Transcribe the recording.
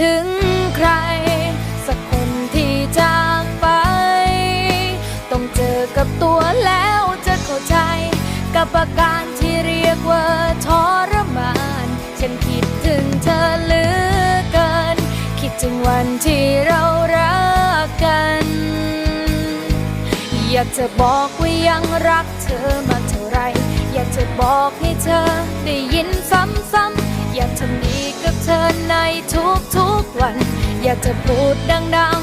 ถึงใคร สักคนที่จากไป ต้องเจอกับตัวแล้วจะเข้าใจ กับอาการที่เรียกว่าทรมาน ฉันคิดถึงเธอเหลือเกิน คิดถึงวันที่เรารักกัน อยากจะบอกว่ายังรักเธอมาเท่าไร อยากจะบอกให้เธอได้ยินซ้ำๆอยากจะ อยากจะพูดดัง